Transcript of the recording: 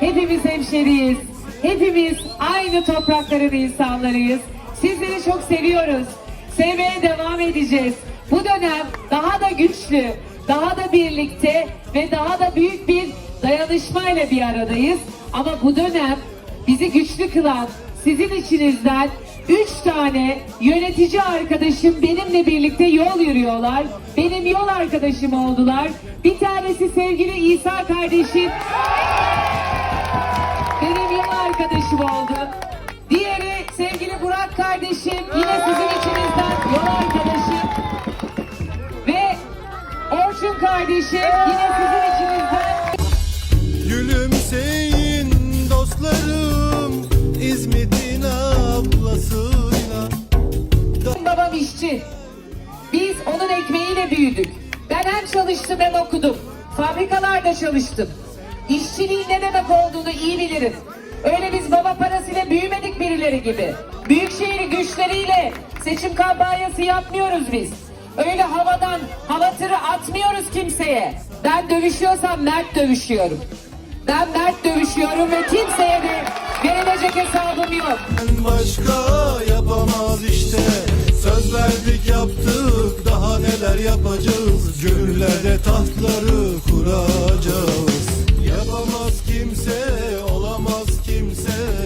Hepimiz hemşeriyiz. Hepimiz aynı toprakların insanlarıyız. Sizleri çok seviyoruz. Sevmeye devam edeceğiz. Bu dönem daha da güçlü, daha da birlikte ve daha da büyük bir dayanışmayla bir aradayız. Ama bu dönem bizi güçlü kılan sizin içinizden üç tane yönetici arkadaşım benimle birlikte yol yürüyorlar. Benim yol arkadaşım oldular. Bir tanesi sevgili İsa kardeşim, benim yol arkadaşım oldu. Diğeri sevgili Burak kardeşim yine sizin içinizden yol arkadaşım. Ve Orçun kardeşim yine sizin işçi. Biz onun ekmeğiyle büyüdük. Ben hem çalıştım hem okudum. Fabrikalarda çalıştım. İşçiliğin ne demek olduğunu iyi bilirim. Öyle biz baba parasıyla büyümedik birileri gibi. Büyükşehir güçleriyle seçim kampanyası yapmıyoruz biz. Öyle havadan hava tırı atmıyoruz kimseye. Ben dövüşüyorsam mert dövüşüyorum. Ben mert dövüşüyorum ve kimseye de verilecek hesabım yok. Başka yapamaz işte yaptık daha neler yapacağız? Gönüllerde tahtları kuracağız. Yapamaz kimse olamaz kimse.